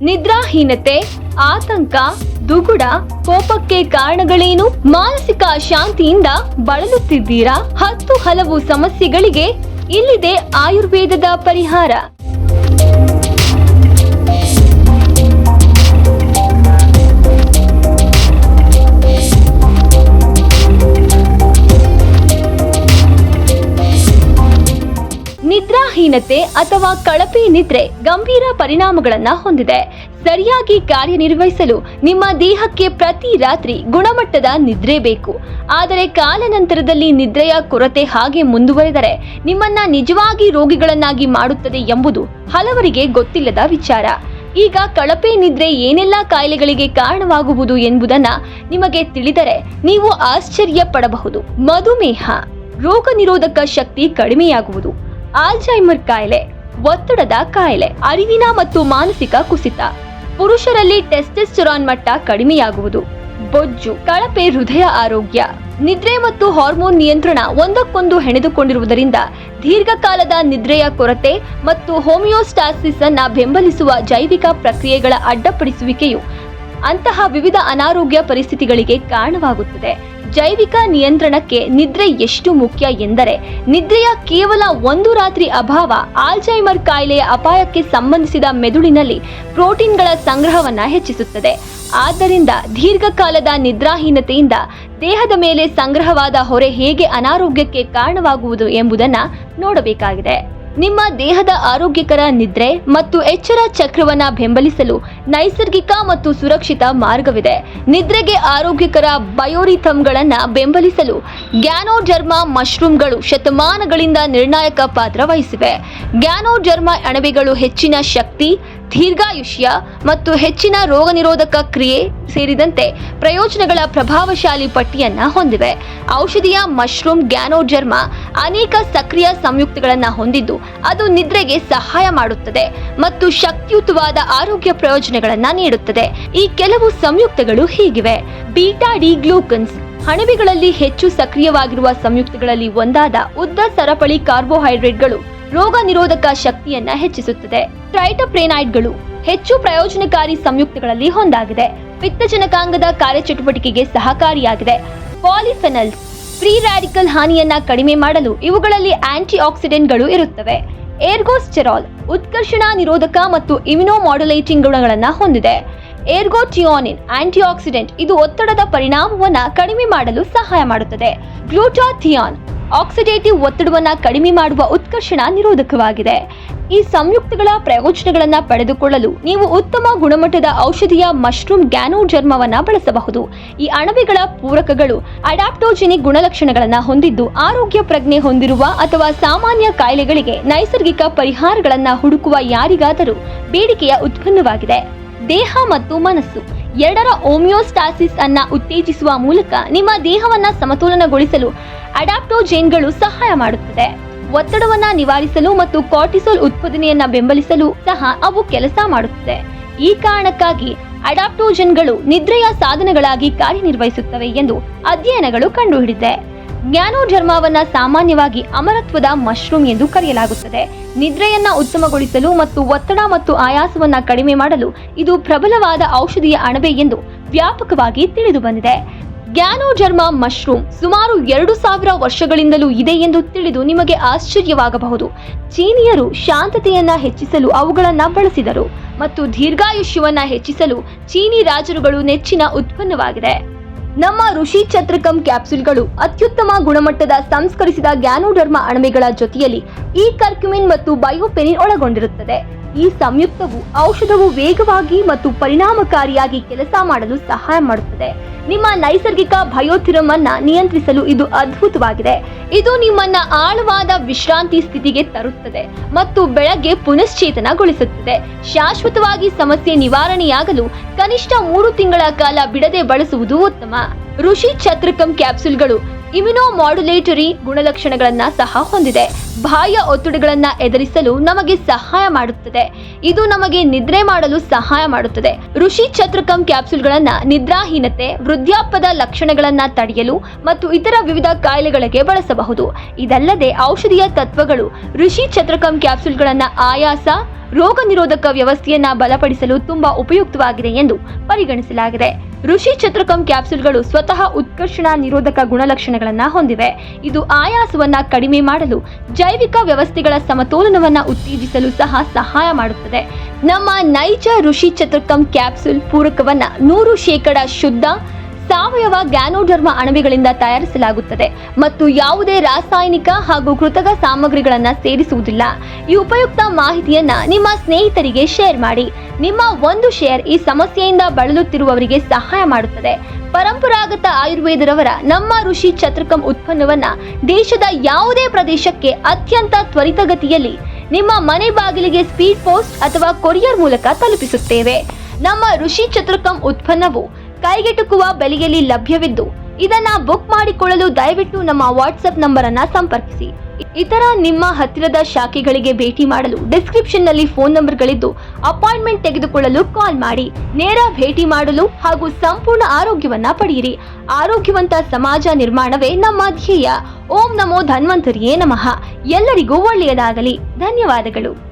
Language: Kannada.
ನಿದ್ರಾಹೀನತೆ ಆತಂಕ ದುಗುಡ ಕೋಪಕ್ಕೆ ಕಾರಣಗಳೇನು? ಮಾನಸಿಕ ಶಾಂತಿಯಿಂದ ಬಳಲುತ್ತಿದ್ದೀರಾ? ಹತ್ತು ಹಲವು ಸಮಸ್ಯೆಗಳಿಗೆ ಇಲ್ಲಿದೆ ಆಯುರ್ವೇದದ ಪರಿಹಾರ. ನಿದ್ರಾಹೀನತೆ ಅಥವಾ ಕಳಪೆ ನಿದ್ರೆ ಗಂಭೀರ ಪರಿಣಾಮಗಳನ್ನ ಹೊಂದಿದೆ. ಸರಿಯಾಗಿ ಕಾರ್ಯನಿರ್ವಹಿಸಲು ನಿಮ್ಮ ದೇಹಕ್ಕೆ ಪ್ರತಿ ರಾತ್ರಿ ಗುಣಮಟ್ಟದ ನಿದ್ರೆ ಬೇಕು. ಆದರೆ ಕಾಲಾನಂತರದಲ್ಲಿ ನಿದ್ರೆಯ ಕೊರತೆ ಹಾಗೆ ಮುಂದುವರೆದರೆ ನಿಮ್ಮನ್ನ ನಿಜವಾಗಿ ರೋಗಿಗಳನ್ನಾಗಿ ಮಾಡುತ್ತದೆ ಎಂಬುದು ಹಲವರಿಗೆ ಗೊತ್ತಿಲ್ಲದ ವಿಚಾರ. ಈಗ ಕಳಪೆ ನಿದ್ರೆ ಏನೆಲ್ಲ ಕಾಯಿಲೆಗಳಿಗೆ ಕಾರಣವಾಗುವುದು ಎಂಬುದನ್ನ ನಿಮಗೆ ತಿಳಿದರೆ ನೀವು ಆಶ್ಚರ್ಯ ಪಡಬಹುದು ಮಧುಮೇಹ ರೋಗ ನಿರೋಧಕ ಶಕ್ತಿ ಕಡಿಮೆಯಾಗುವುದು. ಆಲ್ಝೈಮರ್ ಕಾಯಿಲೆ, ಒತ್ತಡದ ಕಾಯಿಲೆ, ಅರಿವಿನ ಮತ್ತು ಮಾನಸಿಕ ಕುಸಿತ. ಪುರುಷರಲ್ಲಿ ಟೆಸ್ಟೆಸ್ಟೆರಾನ್ ಮಟ್ಟ ಕಡಿಮೆಯಾಗುವುದು. ಬೊಜ್ಜು, ಕಳಪೆ ಹೃದಯ ಆರೋಗ್ಯ. ನಿದ್ರೆ ಮತ್ತು ಹಾರ್ಮೋನ್ ನಿಯಂತ್ರಣ ಒಂದಕ್ಕೊಂದು ಹೆಣೆದುಕೊಂಡಿರುವುದರಿಂದ ದೀರ್ಘಕಾಲದ ನಿದ್ರೆಯ ಕೊರತೆ ಮತ್ತು ಹೋಮಿಯೋಸ್ಟಾಸಿಸ್ ಅನ್ನ ಬೆಂಬಲಿಸುವ ಜೈವಿಕ ಪ್ರಕ್ರಿಯೆಗಳ ಅಡ್ಡಪಡಿಸುವಿಕೆಯು ಅಂತಹ ವಿವಿಧ ಅನಾರೋಗ್ಯ ಪರಿಸ್ಥಿತಿಗಳಿಗೆ ಕಾರಣವಾಗುತ್ತದೆ. ಜೈವಿಕ ನಿಯಂತ್ರಣಕ್ಕೆ ನಿದ್ರೆ ಎಷ್ಟು ಮುಖ್ಯ ಎಂದರೆ ನಿದ್ರೆಯ ಕೇವಲ ಒಂದು ರಾತ್ರಿ ಅಭಾವ ಆಲ್ಜೈಮರ್ ಕಾಯಿಲೆಯ ಅಪಾಯಕ್ಕೆ ಸಂಬಂಧಿಸಿದ ಮೆದುಳಿನಲ್ಲಿ ಪ್ರೋಟೀನ್ಗಳ ಸಂಗ್ರಹವನ್ನ ಹೆಚ್ಚಿಸುತ್ತದೆ. ಆದ್ದರಿಂದ ದೀರ್ಘಕಾಲದ ನಿದ್ರಾಹೀನತೆಯಿಂದ ದೇಹದ ಮೇಲೆ ಸಂಗ್ರಹವಾದ ಹೊರೆ ಹೇಗೆ ಅನಾರೋಗ್ಯಕ್ಕೆ ಕಾರಣವಾಗುವುದು ಎಂಬುದನ್ನು ನೋಡಬೇಕಾಗಿದೆ. ನಿಮ್ಮ ದೇಹದ ಆರೋಗ್ಯಕರ ನಿದ್ರೆ ಮತ್ತು ಎಚ್ಚರ ಚಕ್ರವನ್ನ ಬೆಂಬಲಿಸಲು ನೈಸರ್ಗಿಕ ಮತ್ತು ಸುರಕ್ಷಿತ ಮಾರ್ಗವಿದೆ. ನಿದ್ರೆಗೆ ಆರೋಗ್ಯಕರ ಬಯೋರಿಥಮ್ಗಳನ್ನು ಬೆಂಬಲಿಸಲು ಗ್ಯಾನೋಜರ್ಮ ಮಶ್ರೂಮ್ಗಳು ಶತಮಾನಗಳಿಂದ ನಿರ್ಣಾಯಕ ಪಾತ್ರ ವಹಿಸಿವೆ. ಗ್ಯಾನೋಜರ್ಮ ಅಣಬೆಗಳು ಹೆಚ್ಚಿನ ಶಕ್ತಿ ದೀರ್ಘಾಯುಷ್ಯ ಮತ್ತು ಹೆಚ್ಚಿನ ರೋಗ ನಿರೋಧಕ ಕ್ರಿಯೆ ಸೇರಿದಂತೆ ಪ್ರಯೋಜನಗಳ ಪ್ರಭಾವಶಾಲಿ ಪಟ್ಟಿಯನ್ನ ಹೊಂದಿವೆ. ಔಷಧಿಯ ಮಶ್ರೂಮ್, ಗ್ಯಾನೋಜರ್ಮ ಅನೇಕ ಸಕ್ರಿಯ ಸಂಯುಕ್ತಗಳನ್ನು ಹೊಂದಿದ್ದು ಅದು ನಿದ್ರೆಗೆ ಸಹಾಯ ಮಾಡುತ್ತದೆ ಮತ್ತು ಶಕ್ತಿಯುತವಾದ ಆರೋಗ್ಯ ಪ್ರಯೋಜನಗಳನ್ನ ನೀಡುತ್ತದೆ. ಈ ಕೆಲವು ಸಂಯುಕ್ತಗಳು ಹೀಗಿವೆ. ಬೀಟಾ ಡಿ ಗ್ಲೂಕನ್ಸ್ ಹಣವಿಗಳಲ್ಲಿ ಹೆಚ್ಚು ಸಕ್ರಿಯವಾಗಿರುವ ಸಂಯುಕ್ತಗಳಲ್ಲಿ ಒಂದಾದ ಉದ್ದ ಸರಪಳಿ ಕಾರ್ಬೋಹೈಡ್ರೇಟ್ಗಳು ರೋಗ ನಿರೋಧಕ ಶಕ್ತಿಯನ್ನ ಹೆಚ್ಚಿಸುತ್ತದೆ. ಟ್ರೈಟೋಪ್ರೇನೈಡ್ಗಳು ಹೆಚ್ಚು ಪ್ರಯೋಜನಕಾರಿ ಸಂಯುಕ್ತಗಳಲ್ಲಿ ಒಂದಾಗಿದೆ. ಪಿತ್ತಜನಕಾಂಗದ ಕಾರ್ಯಚಟುವಟಿಕೆಗೆ ಸಹಕಾರಿಯಾಗಿದೆ. ಪಾಲಿಫೆನಲ್ಸ್ ಫ್ರೀ ರ್ಯಾಡಿಕಲ್ ಹಾನಿಯನ್ನ ಕಡಿಮೆ ಮಾಡಲು ಇವುಗಳಲ್ಲಿ ಆಂಟಿ ಆಕ್ಸಿಡೆಂಟ್ಗಳು ಇರುತ್ತವೆ. ಏರ್ಗೋಸ್ಟೆರಾಲ್ ಉತ್ಕರ್ಷಣ ನಿರೋಧಕ ಮತ್ತು ಇಮ್ಯುನೋಮಾಡ್ಯುಲೇಟಿಂಗ್ ಗುಣಗಳನ್ನು ಹೊಂದಿದೆ. ಏರ್ಗೋಟಿಯೋನಿನ್ ಆಂಟಿ ಆಕ್ಸಿಡೆಂಟ್ ಇದು ಒತ್ತಡದ ಪರಿಣಾಮವನ್ನು ಕಡಿಮೆ ಮಾಡಲು ಸಹಾಯ ಮಾಡುತ್ತದೆ. ಗ್ಲೂಟಾಥಿಯಾನ್ ಆಕ್ಸಿಡೇಟಿವ್ ಒತ್ತಡವನ್ನು ಕಡಿಮೆ ಮಾಡುವ ಉತ್ಕರ್ಷಣ ನಿರೋಧಕವಾಗಿದೆ. ಈ ಸಂಯುಕ್ತಗಳ ಪ್ರಯೋಜನಗಳನ್ನು ಪಡೆದುಕೊಳ್ಳಲು ನೀವು ಉತ್ತಮ ಗುಣಮಟ್ಟದ ಔಷಧಿಯ ಮಶ್ರೂಮ್ ಗ್ಯಾನೋಜರ್ಮವನ್ನ ಬಳಸಬಹುದು. ಈ ಅಣಬೆಗಳ ಪೂರಕಗಳು ಅಡಾಪ್ಟೋಜೆನಿಕ್ ಗುಣಲಕ್ಷಣಗಳನ್ನು ಹೊಂದಿದ್ದು, ಆರೋಗ್ಯ ಪ್ರಜ್ಞೆ ಹೊಂದಿರುವ ಅಥವಾ ಸಾಮಾನ್ಯ ಕಾಯಿಲೆಗಳಿಗೆ ನೈಸರ್ಗಿಕ ಪರಿಹಾರಗಳನ್ನು ಹುಡುಕುವ ಯಾರಿಗಾದರೂ ಬೇಡಿಕೆಯ ಉತ್ಪನ್ನವಾಗಿದೆ. ದೇಹ ಮತ್ತು ಮನಸ್ಸು ಎರಡರ ಓಮಿಯೋಸ್ಟಾಸಿಸ್ ಅನ್ನ ಉತ್ತೇಜಿಸುವ ಮೂಲಕ ನಿಮ್ಮ ದೇಹವನ್ನ ಸಮತೋಲನಗೊಳಿಸಲು ಅಡಾಪ್ಟೋಜೆನ್ಗಳು ಸಹಾಯ ಮಾಡುತ್ತದೆ. ಒತ್ತಡವನ್ನ ನಿವಾರಿಸಲು ಮತ್ತು ಕಾರ್ಟಿಸೋಲ್ ಉತ್ಪಾದನೆಯನ್ನ ಬೆಂಬಲಿಸಲು ಸಹ ಅವು ಕೆಲಸ ಮಾಡುತ್ತದೆ. ಈ ಕಾರಣಕ್ಕಾಗಿ ಅಡಾಪ್ಟೋಜೆನ್ಗಳು ನಿದ್ರೆಯ ಸಾಧನಗಳಾಗಿ ಕಾರ್ಯನಿರ್ವಹಿಸುತ್ತವೆ ಎಂದು ಅಧ್ಯಯನಗಳು ಕಂಡುಹಿಡಿದಿದೆ. ಜ್ಞಾನೋಜರ್ಮವನ್ನ ಸಾಮಾನ್ಯವಾಗಿ ಅಮರತ್ವದ ಮಶ್ರೂಮ್ ಎಂದು ಕರೆಯಲಾಗುತ್ತದೆ. ನಿದ್ರೆಯನ್ನ ಉತ್ತಮಗೊಳಿಸಲು ಮತ್ತು ಒತ್ತಡ ಮತ್ತು ಆಯಾಸವನ್ನ ಕಡಿಮೆ ಮಾಡಲು ಇದು ಪ್ರಬಲವಾದ ಔಷಧಿಯ ಅಣಬೆ ಎಂದು ವ್ಯಾಪಕವಾಗಿ ತಿಳಿದು ಬಂದಿದೆ. ಗ್ಯಾನೋಜರ್ಮ ಮಶ್ರೂಮ್ ಸುಮಾರು ಎರಡು ಸಾವಿರ ವರ್ಷಗಳಿಂದಲೂ ಇದೆ ಎಂದು ತಿಳಿದು ನಿಮಗೆ ಆಶ್ಚರ್ಯವಾಗಬಹುದು. ಚೀನಿಯರು ಶಾಂತತೆಯನ್ನ ಹೆಚ್ಚಿಸಲು ಅವುಗಳನ್ನ ಬಳಸಿದರು ಮತ್ತು ದೀರ್ಘಾಯುಷ್ಯವನ್ನ ಹೆಚ್ಚಿಸಲು ಚೀನಿ ರಾಜರುಗಳು ನೆಚ್ಚಿನ ಉತ್ಪನ್ನವಾಗಿದೆ. ನಮ್ಮ ಋಷಿ ಚತ್ರಕಂ ಕ್ಯಾಪ್ಸೂಲ್ಗಳು ಅತ್ಯುತ್ತಮ ಗುಣಮಟ್ಟದ ಸಂಸ್ಕರಿಸಿದ ಗ್ಯಾನೋಡರ್ಮ ಅಣಬೆಗಳ ಜೊತೆಯಲ್ಲಿ ಈ ಕರ್ಕ್ಯುಮಿನ್ ಮತ್ತು ಬಯೋಪೆನಿನ್ ಒಳಗೊಂಡಿರುತ್ತದೆ. ಈ ಸಂಯುಕ್ತವು ಔಷಧವು ವೇಗವಾಗಿ ಮತ್ತು ಪರಿಣಾಮಕಾರಿಯಾಗಿ ಕೆಲಸ ಮಾಡಲು ಸಹಾಯ ಮಾಡುತ್ತದೆ. ನಿಮ್ಮ ನೈಸರ್ಗಿಕ ಭಯೋಥಿರಮ್ ಅನ್ನ ನಿಯಂತ್ರಿಸಲು ಇದು ಅದ್ಭುತವಾಗಿದೆ. ಇದು ನಿಮ್ಮನ್ನ ಆಳವಾದ ವಿಶ್ರಾಂತಿ ಸ್ಥಿತಿಗೆ ತರುತ್ತದೆ ಮತ್ತು ಬೆಳಗ್ಗೆ ಪುನಶ್ಚೇತನಗೊಳಿಸುತ್ತದೆ. ಶಾಶ್ವತವಾಗಿ ಸಮಸ್ಯೆ ನಿವಾರಣೆಯಾಗಲು ಕನಿಷ್ಠ ಮೂರು ತಿಂಗಳ ಕಾಲ ಬಿಡದೆ ಬಳಸುವುದು ಉತ್ತಮ. ಋಷಿ ಛತ್ರಕಂ ಕ್ಯಾಪ್ಸೂಲ್ಗಳು ಇಮ್ಯುನೋ ಮಾಡ್ಯುಲೇಟರಿ ಗುಣಲಕ್ಷಣಗಳನ್ನ ಸಹ ಹೊಂದಿದೆ. ಬಾಹ್ಯ ಒತ್ತಡಗಳನ್ನ ಎದುರಿಸಲು ನಮಗೆ ಸಹಾಯ ಮಾಡುತ್ತದೆ. ಇದು ನಮಗೆ ನಿದ್ರೆ ಮಾಡಲು ಸಹಾಯ ಮಾಡುತ್ತದೆ. ಋಷಿ ಚತ್ರಕಂ ಕ್ಯಾಪ್ಸುಲ್ಗಳನ್ನು ನಿದ್ರಾಹೀನತೆ, ವೃದ್ಧಾಪ್ಯದ ಲಕ್ಷಣಗಳನ್ನ ತಡೆಯಲು ಮತ್ತು ಇತರ ವಿವಿಧ ಕಾಯಿಲೆಗಳಿಗೆ ಬಳಸಬಹುದು. ಇದಲ್ಲದೆ ಔಷಧೀಯ ತತ್ವಗಳು, ಋಷಿ ಚತ್ರಕಂ ಕ್ಯಾಪ್ಸುಲ್ಗಳನ್ನು ಆಯಾಸ ರೋಗ ನಿರೋಧಕ ವ್ಯವಸ್ಥೆಯನ್ನ ಬಲಪಡಿಸಲು ತುಂಬಾ ಉಪಯುಕ್ತವಾಗಿದೆ ಎಂದು ಪರಿಗಣಿಸಲಾಗಿದೆ. ಋಷಿ ಚತ್ರಕಂ ಕ್ಯಾಪ್ಸೂಲ್ಗಳು ಸ್ವತಃ ಉತ್ಕರ್ಷಣ ನಿರೋಧಕ ಗುಣಲಕ್ಷಣಗಳನ್ನು ಹೊಂದಿವೆ. ಇದು ಆಯಾಸವನ್ನು ಕಡಿಮೆ ಮಾಡಲು ಜೈವಿಕ ವ್ಯವಸ್ಥೆಗಳ ಸಮತೋಲನವನ್ನು ಉತ್ತೇಜಿಸಲು ಸಹ ಸಹಾಯ ಮಾಡುತ್ತದೆ. ನಮ್ಮ ನೈಜ ಋಷಿ ಚತ್ರಕಂ ಕ್ಯಾಪ್ಸೂಲ್ ಪೂರಕವನ್ನು ನೂರು ಶೇಕಡ ಶುದ್ಧ ಸಾವಯವ ಗ್ಯಾನೋಡರ್ಮ ಅಣಬೆಗಳಿಂದ ತಯಾರಿಸಲಾಗುತ್ತದೆ ಮತ್ತು ಯಾವುದೇ ರಾಸಾಯನಿಕ ಹಾಗೂ ಕೃತಕ ಸಾಮಗ್ರಿಗಳನ್ನ ಸೇರಿಸುವುದಿಲ್ಲ. ಈ ಉಪಯುಕ್ತ ಮಾಹಿತಿಯನ್ನ ನಿಮ್ಮ ಸ್ನೇಹಿತರಿಗೆ ಶೇರ್ ಮಾಡಿ. ನಿಮ್ಮ ಒಂದು ಶೇರ್ ಈ ಸಮಸ್ಯೆಯಿಂದ ಬಳಲುತ್ತಿರುವವರಿಗೆ ಸಹಾಯ ಮಾಡುತ್ತದೆ. ಪರಂಪರಾಗತ ಆಯುರ್ವೇದರವರ ನಮ್ಮ ಋಷಿ ಚತ್ರಕಂ ಉತ್ಪನ್ನವನ್ನ ದೇಶದ ಯಾವುದೇ ಪ್ರದೇಶಕ್ಕೆ ಅತ್ಯಂತ ತ್ವರಿತಗತಿಯಲ್ಲಿ ನಿಮ್ಮ ಮನೆ ಬಾಗಿಲಿಗೆ ಸ್ಪೀಡ್ ಪೋಸ್ಟ್ ಅಥವಾ ಕೊರಿಯರ್ ಮೂಲಕ ತಲುಪಿಸುತ್ತೇವೆ. ನಮ್ಮ ಋಷಿ ಚತುರ್ಕಂ ಉತ್ಪನ್ನವು ಕೈಗೆಟುಕುವ ಬೆಲೆಯಲ್ಲಿ ಲಭ್ಯವಿದ್ದು, ಇದನ್ನ ಬುಕ್ ಮಾಡಿಕೊಳ್ಳಲು ದಯವಿಟ್ಟು ನಮ್ಮ ವಾಟ್ಸ್ಆಪ್ ನಂಬರ್ ಅನ್ನ ಸಂಪರ್ಕಿಸಿ. ಇತರ ನಿಮ್ಮ ಹತ್ತಿರದ ಶಾಖೆಗಳಿಗೆ ಭೇಟಿ ಮಾಡಲು ಡಿಸ್ಕ್ರಿಪ್ಷನ್ನಲ್ಲಿ ಫೋನ್ ನಂಬರ್ಗಳಿದ್ದು, ಅಪಾಯಿಂಟ್ಮೆಂಟ್ ತೆಗೆದುಕೊಳ್ಳಲು ಕಾಲ್ ಮಾಡಿ. ನೇರ ಭೇಟಿ ಮಾಡಲು ಹಾಗೂ ಸಂಪೂರ್ಣ ಆರೋಗ್ಯವನ್ನ ಪಡೆಯಿರಿ. ಆರೋಗ್ಯವಂತ ಸಮಾಜ ನಿರ್ಮಾಣವೇ ನಮ್ಮ ಧ್ಯೇಯ. ಓಂ ನಮೋ ಧನ್ವಂತರಿಯೇ ನಮಃ. ಎಲ್ಲರಿಗೂ ಒಳ್ಳೆಯದಾಗಲಿ. ಧನ್ಯವಾದಗಳು.